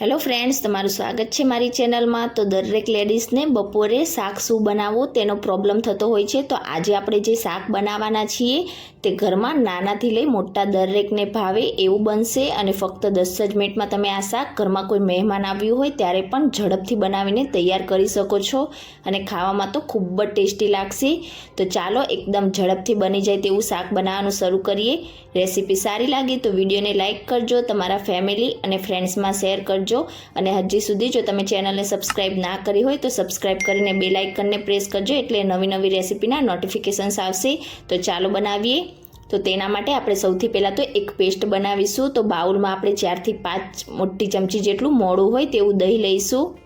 Hello friends તમારું સ્વાગત છે મારી ચેનલમાં. તો દરેક લેડીઝને બપોરે શાક શું બનાવવું તેનો પ્રોબ્લેમ થતો હોય છે. તો આજે આપણે જે શાક બનાવવાના છીએ તે ઘરમાં નાનાથી લઈ મોટા દરેકને ભાવે એવું બનશે અને ફક્ત દસ જ મિનિટમાં તમે આ શાક ઘરમાં કોઈ મહેમાન આવ્યું હોય ત્યારે પણ ઝડપથી બનાવીને તૈયાર કરી શકો છો અને ખાવામાં તો ખૂબ જ ટેસ્ટી લાગશે. તો ચાલો એકદમ ઝડપથી બની જાય તેવું શાક બનાવવાનું શરૂ કરીએ. રેસીપી સારી લાગે તો વિડીયોને લાઇક કરજો, તમારા ફેમિલી અને ફ્રેન્ડ્સમાં શેર કરજો. અને હજી સુધી જો તમે ચેનલને સબસ્ક્રાઇબ ના કરી હોય તો સબસ્ક્રાઇબ કરીને બે લાઇકનને પ્રેસ કરજો એટલે નવી નવી રેસીપીના નોટિફિકેશન્સ આવશે. તો ચાલો બનાવીએ. તો તેના માટે આપણે સૌથી પહેલાં તો એક પેસ્ટ બનાવીશું. તો બાઉલમાં આપણે ચારથી પાંચ મોટી ચમચી જેટલું મોડું હોય તેવું દહીં લઈશું.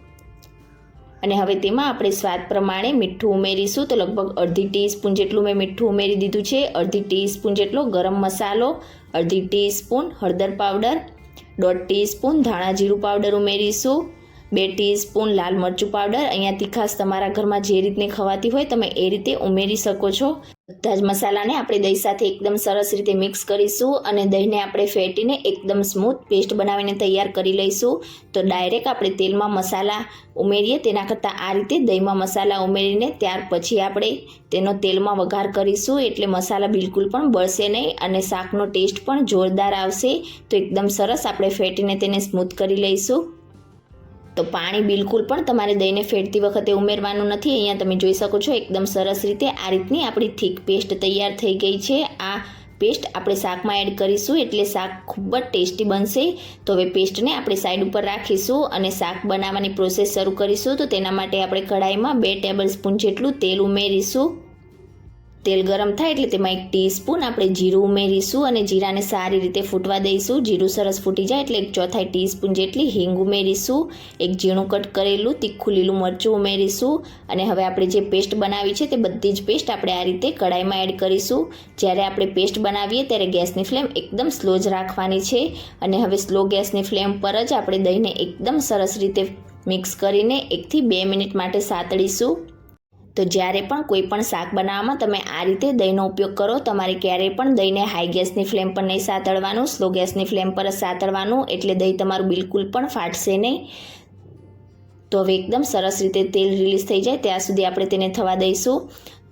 અને હવે તેમાં આપણે સ્વાદ પ્રમાણે મીઠું ઉમેરીશું. તો લગભગ અડધી ટીસ્પૂન જેટલું મેં મીઠું ઉમેરી દીધું છે. અડધી ટીસ્પૂન જેટલો ગરમ મસાલો, અડધી ટીસ્પૂન હળદર પાવડર દોઢ ટીસ્પૂન ધાણા જીરું પાવડર ઉમેરીશું. બે ટીસ્પૂન લાલ મરચું પાવડર. અહીંયા ખાસ તમારા ઘરમાં જે રીતને ખવાતી હોય તમે એ રીતે ઉમેરી શકો છો. બધા જ મસાલાને આપણે દહીં સાથે એકદમ સરસ રીતે મિક્સ કરીશું અને દહીંને આપણે ફેટીને એકદમ સ્મૂથ પેસ્ટ બનાવીને તૈયાર કરી લઈશું. તો ડાયરેક્ટ આપણે તેલમાં મસાલા ઉમેરીએ, તેના કરતાં આ રીતે દહીંમાં મસાલા ઉમેરીને ત્યાર પછી આપણે તેનો તેલમાં વઘાર કરીશું. એટલે મસાલા બિલકુલ પણ બળશે નહીં અને શાકનો ટેસ્ટ પણ જોરદાર આવશે. તો એકદમ સરસ આપણે ફેટીને તેને સ્મૂથ કરી લઈશું. તો પાણી બિલકુલ પણ તમારે દહીંને ફેટતી વખતે ઉમેરવાનું નથી. અહીંયા તમે જોઈ શકો છો એકદમ સરસ રીતે આ રીતની આપણી થીક પેસ્ટ તૈયાર થઈ ગઈ છે. આ પેસ્ટ આપણે શાકમાં એડ કરીશું એટલે શાક ખૂબ જ ટેસ્ટી બનશે. તો હવે પેસ્ટને આપણે સાઈડ ઉપર રાખીશું અને શાક બનાવવાની પ્રોસેસ શરૂ કરીશું. તો તેના માટે આપણે કઢાઈમાં બે ટેબલ સ્પૂન જેટલું તેલ ઉમેરીશું. તેલ ગરમ થાય એટલે તેમાં એક ટીસ્પૂન આપણે જીરું ઉમેરીશું અને જીરાને સારી રીતે ફૂટવા દઈશું. જીરું સરસ ફૂટી જાય એટલે એક ચોથાઈ ટીસ્પૂન જેટલી હિંગ ઉમેરીશું. એક ઝીણું કટ કરેલું તીખું લીલું મરચું ઉમેરીશું. અને હવે આપણે જે પેસ્ટ બનાવી છે તે બધી જ પેસ્ટ આપણે આ રીતે કઢાઈમાં એડ કરીશું. જ્યારે આપણે પેસ્ટ બનાવીએ ત્યારે ગેસની ફ્લેમ એકદમ સ્લો જ રાખવાની છે. અને હવે સ્લો ગેસની ફ્લેમ પર જ આપણે દહીંને એકદમ સરસ રીતે મિક્સ કરીને એકથી બે મિનિટ માટે સાતળીશું. તો જ્યારે પણ કોઈ પણ શાક બનાવવામાં તમે આ રીતે દહીંનો ઉપયોગ કરો, તમારે ક્યારેય પણ દહીંને હાઈ ગેસની ફ્લેમ પર નહીં સાતળવાનું સ્લો ગેસની ફ્લેમ પર સાતળવાનું, એટલે દહીં તમારું બિલકુલ પણ ફાટશે નહીં. તો હવે એકદમ સરસ રીતે તેલ રિલીઝ થઈ જાય, ત્યાં સુધી આપણે તેને થવા દઈશું.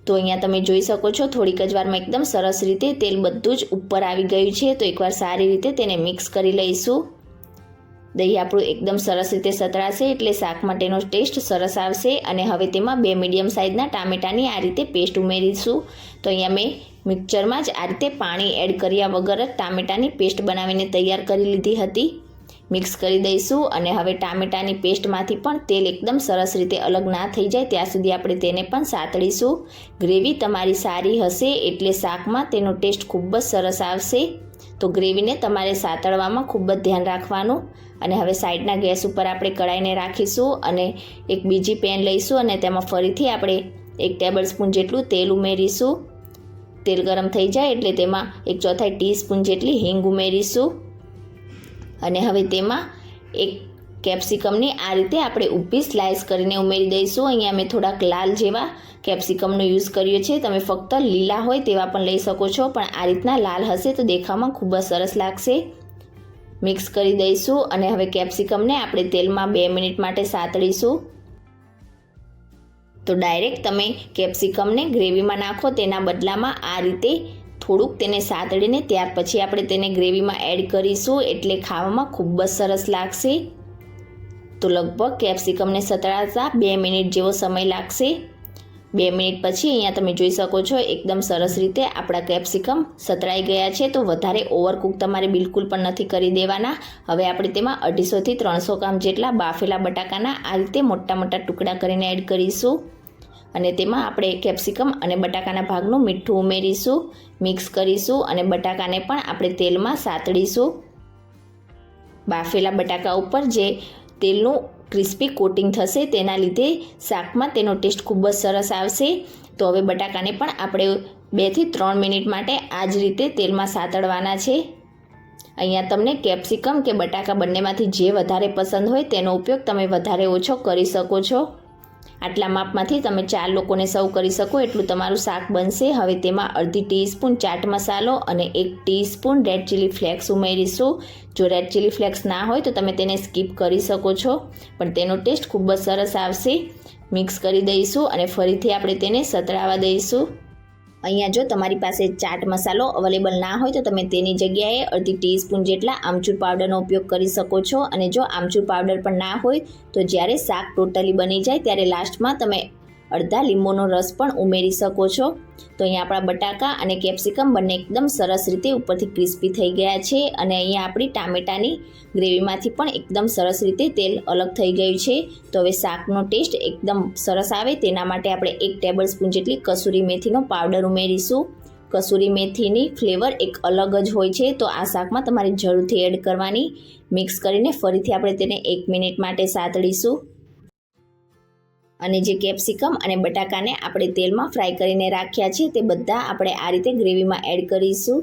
તો અહીંયા તમે જોઈ શકો છો, થોડીક જ વારમાં એકદમ સરસ રીતે તેલ બધું જ ઉપર આવી ગયું છે, તો એકવાર સારી રીતે તેને મિક્સ કરી લઈશું. દહીં આપણું એકદમ સરસ રીતે સતળાશે એટલે શાક માટેનો ટેસ્ટ સરસ આવશે અને હવે તેમાં બે મીડિયમ સાઇઝના ટામેટાની આ રીતે પેસ્ટ ઉમેરીશું. તો અહીંયા મેં મિક્સરમાં જ આ રીતે પાણી એડ કર્યા વગર જ ટામેટાની પેસ્ટ બનાવીને તૈયાર કરી લીધી હતી. મિક્સ કરી દઈશું અને હવે ટામેટાની પેસ્ટમાંથી પણ તેલ એકદમ સરસ રીતે અલગ ના થઈ જાય ત્યાં સુધી આપણે તેને પણ સાતળીશું. ગ્રેવી તમારી સારી હશે એટલે શાકમાં તેનો ટેસ્ટ ખૂબ જ સરસ આવશે. તો ગ્રેવીને તમારે સાતળવામાં ખૂબ જ ધ્યાન રાખવાનું. અને હવે સાઈડના ગેસ ઉપર આપણે કઢાઈને રાખીશું અને એક બીજી પેન લઈશું અને તેમાં ફરીથી આપણે એક ટેબલ સ્પૂન જેટલું તેલ ઉમેરીશું. તેલ ગરમ થઈ જાય એટલે તેમાં એક ચોથાઈ ટીસ્પૂન જેટલી હિંગ ઉમેરીશું. અને હવે તેમાં એક કેપ્સિકમની આ રીતે આપણે ઊભી સ્લાઇસ કરીને ઉમેરી દઈશું. અહીંયા મેં થોડાક લાલ જેવા કેપ્સિકમનો યુઝ કર્યો છે. તમે ફક્ત લીલા હોય તેવા પણ લઈ શકો છો, પણ આ રીતના લાલ હશે તો દેખાવામાં ખૂબ જ સરસ લાગશે. મિક્સ કરી દઈશું અને હવે કેપ્સિકમને આપણે તેલમાં બે મિનિટ માટે સાતળીશું. તો ડાયરેક્ટ તમે કેપ્સિકમને ગ્રેવીમાં નાખો તેના બદલામાં આ રીતે થોડુંક તેને સાતળીને ત્યાર પછી આપણે તેને ગ્રેવીમાં એડ કરીશું એટલે ખાવામાં ખૂબ જ સરસ લાગશે. તો લગભગ કેપ્સિકમને સતળાતા બે મિનિટ જેવો સમય લાગશે. બે મિનિટ પછી અહીંયા તમે જોઈ શકો છો, એકદમ સરસ રીતે આપણા કેપ્સિકમ સતરાઈ ગયા છે. તો વધારે ઓવરકુક તમારે બિલકુલ પણ નથી કરી દેવાના. હવે આપણે તેમાં અઢીસોથી ત્રણસો ગ્રામ જેટલા બાફેલા બટાકાના આ રીતે મોટા મોટા ટુકડા કરીને એડ કરીશું. અને તેમાં આપણે કેપ્સિકમ અને બટાકાના ભાગનું મીઠું ઉમેરીશું, મિક્સ કરીશું અને બટાકાને પણ આપણે તેલમાં સાતળીશું બાફેલા બટાકા ઉપર જે તેલનું ક્રિસ્પી કોટિંગ થશે તેના લીધે શાકમાં તેનો ટેસ્ટ ખૂબ જ સરસ આવશે. તો હવે બટાકાને પણ આપણે બેથી ત્રણ મિનિટ માટે આ જ રીતે તેલમાં સાતળવાના છે. અહીંયા તમને કેપ્સિકમ કે બટાકા બંનેમાંથી જે વધારે પસંદ હોય તેનો ઉપયોગ તમે વધારે ઓછો કરી શકો છો. આટલા માપમાંથી તમે ચાર લોકોને સર્વ કરી શકો એટલું તમારું શાક બનશે. હવે તેમાં અડધી ટીસ્પૂન ચાટ મસાલો અને એક ટીસ્પૂન રેડ ચીલી ફ્લેક્સ ઉમેરીશું. જો રેડ ચીલી ફ્લેક્સ ના હોય તો તમે તેને સ્કીપ કરી શકો છો, પણ તેનો ટેસ્ટ ખૂબ જ સરસ આવશે. મિક્સ કરી દઈશું અને ફરીથી આપણે તેને સતળાવા દઈશું. અહીંયા જો તમારી પાસે ચાટ મસાલો અવેલેબલ ના હોય તો તમે તેની જગ્યાએ અડધી ટીસ્પૂન જેટલા આમચૂર પાવડરનો ઉપયોગ કરી શકો છો. અને જો આમચૂર પાવડર પણ ના હોય તો જ્યારે શાક ટોટલી બની જાય ત્યારે લાસ્ટમાં તમે અડધા લીંબુનો રસ પણ ઉમેરી શકો છો. તો અહીંયા આપણા બટાકા અને કેપ્સિકમ બંને એકદમ સરસ રીતે ઉપરથી ક્રિસ્પી થઈ ગયા છે અને અહીંયા આપણી ટામેટાની ગ્રેવીમાંથી પણ એકદમ સરસ રીતે તેલ અલગ થઈ ગયું છે. તો હવે શાકનો ટેસ્ટ એકદમ સરસ આવે તેના માટે આપણે એક ટેબલ સ્પૂન જેટલી કસૂરી મેથીનો પાવડર ઉમેરીશું. કસૂરી મેથીની ફ્લેવર એક અલગ જ હોય છે તો આ શાકમાં તમારે જરૂરથી એડ કરવાની. મિક્સ કરીને ફરીથી આપણે તેને એક મિનિટ માટે સાતળીશું. અને જે કેપ્સિકમ અને બટાકાને આપણે તેલમાં ફ્રાય કરીને રાખ્યા છે, તે બધા આપણે આ રીતે ગ્રેવીમાં એડ કરીશું.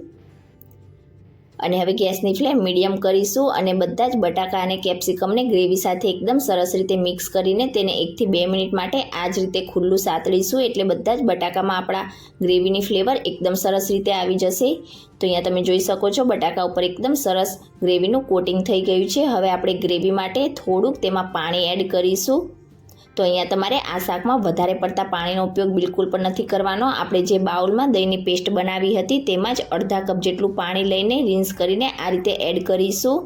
અને હવે ગેસની ફ્લેમ મીડિયમ કરીશું અને બધા જ બટાકા અને કેપ્સિકમને ગ્રેવી સાથે એકદમ સરસ રીતે મિક્સ કરીને તેને એકથી બે મિનિટ માટે આ જ રીતે ખુલ્લું સાતળીશું એટલે બધા જ બટાકામાં આપણા ગ્રેવીની ફ્લેવર એકદમ સરસ રીતે આવી જશે. તો અહીંયા તમે જોઈ શકો છો બટાકા ઉપર એકદમ સરસ ગ્રેવીનું કોટિંગ થઈ ગયું છે. હવે આપણે ગ્રેવી માટે થોડુંક તેમાં પાણી એડ કરીશું. તો અહીંયા તમારે આ શાકમાં વધારે પડતા પાણીનો ઉપયોગ બિલકુલ પણ નથી કરવાનો. આપણે જે બાઉલમાં દહીંની પેસ્ટ બનાવી હતી તેમાં જ અડધા કપ જેટલું પાણી લઈને રિન્સ કરીને આ રીતે એડ કરીશું.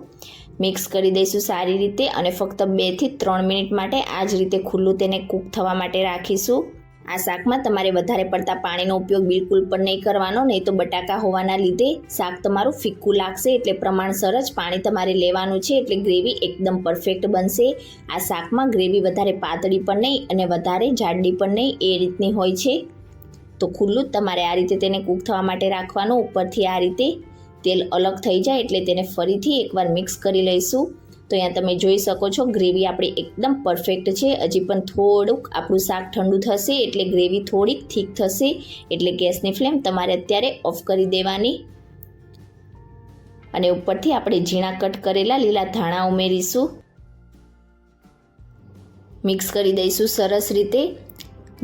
મિક્સ કરી દઈશું સારી રીતે અને ફક્ત બેથી ત્રણ મિનિટ માટે આ જ રીતે ખુલ્લું તેને કૂક થવા માટે રાખીશું. આ શાકમાં તમારે વધારે પડતા પાણીનો ઉપયોગ બિલકુલ પણ નહીં કરવાનો, નહીં તો બટાકા હોવાના લીધે શાક તમારું ફિક્કું લાગશે એટલે પ્રમાણસર જ પાણી તમારે લેવાનું છે એટલે ગ્રેવી એકદમ પરફેક્ટ બનશે. આ શાકમાં ગ્રેવી વધારે પાતળી પણ નહીં અને વધારે જાડી પણ નહીં એ રીતની હોય છે. તો ખુલ્લું જ તમારે આ રીતે તેને કૂક થવા માટે રાખવાનું, ઉપરથી આ રીતે તેલ અલગ થઈ જાય એટલે તેને ફરીથી એકવાર મિક્સ કરી લઈશું. તો અહીંયા તમે જોઈ શકો છો, ગ્રેવી આપણી એકદમ પરફેક્ટ છે. હજી પણ થોડુંક આપણું શાક ઠંડુ થશે, એટલે ગ્રેવી થોડીક થીક થશે, એટલે ગેસની ફ્લેમ તમારે અત્યારે ઓફ કરી દેવાની. અને ઉપરથી આપણે ઝીણા કટ કરેલા લીલા ધાણા ઉમેરીશું. મિક્સ કરી દઈશું સરસ રીતે.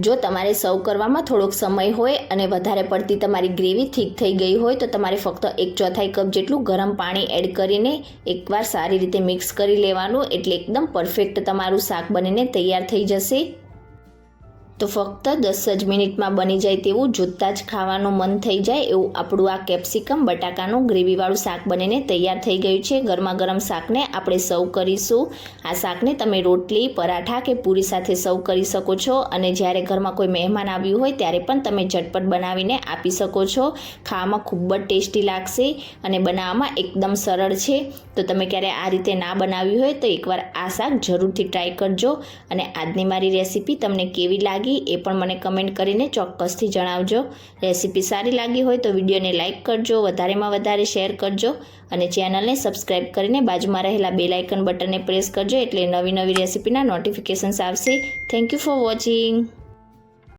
જો તમારે સર્વ કરવામાં થોડોક સમય હોય અને વધારે પડતી તમારી ગ્રેવી થીક થઈ ગઈ હોય તો તમારે ફક્ત એક ચોથાઈ કપ જેટલું ગરમ પાણી એડ કરીને એકવાર સારી રીતે મિક્સ કરી લેવાનું એટલે એકદમ પરફેક્ટ તમારું શાક બનીને તૈયાર થઈ જશે. તો ફક્ત દસ જ મિનિટમાં બની જાય તેવું જોતાં જ ખાવાનું મન થઈ જાય એવું આપણું આ કેપ્સિકમ બટાકાનું ગ્રેવીવાળું શાક બનીને તૈયાર થઈ ગયું છે. ગરમા ગરમ શાકને આપણે સર્વ કરીશું. આ શાકને તમે રોટલી, પરાઠા કે પૂરી સાથે સર્વ કરી શકો છો અને જ્યારે ઘરમાં કોઈ મહેમાન આવ્યું હોય ત્યારે પણ તમે ઝટપટ બનાવીને આપી શકો છો. ખાવામાં ખૂબ જ ટેસ્ટી લાગશે અને બનાવવામાં એકદમ સરળ છે. તો તમે ક્યારે આ રીતે ના બનાવ્યું હોય તો એકવાર આ શાક જરૂરથી ટ્રાય કરજો અને આજની મારી રેસીપી તમને કેવી લાગી એ પણ મને કમેન્ટ કરીને ચોક્કસથી જણાવજો. રેસીપી સારી લાગી હોય તો વિડીયોને લાઇક કરજો, વધારેમાં વધારે શેર કરજો અને ચેનલને સબસ્ક્રાઈબ કરીને બાજુમાં રહેલા બે લાઇકન બટનને પ્રેસ કરજો એટલે નવી નવી રેસીપીના નોટિફિકેશન્સ આવશે. Thank you for watching.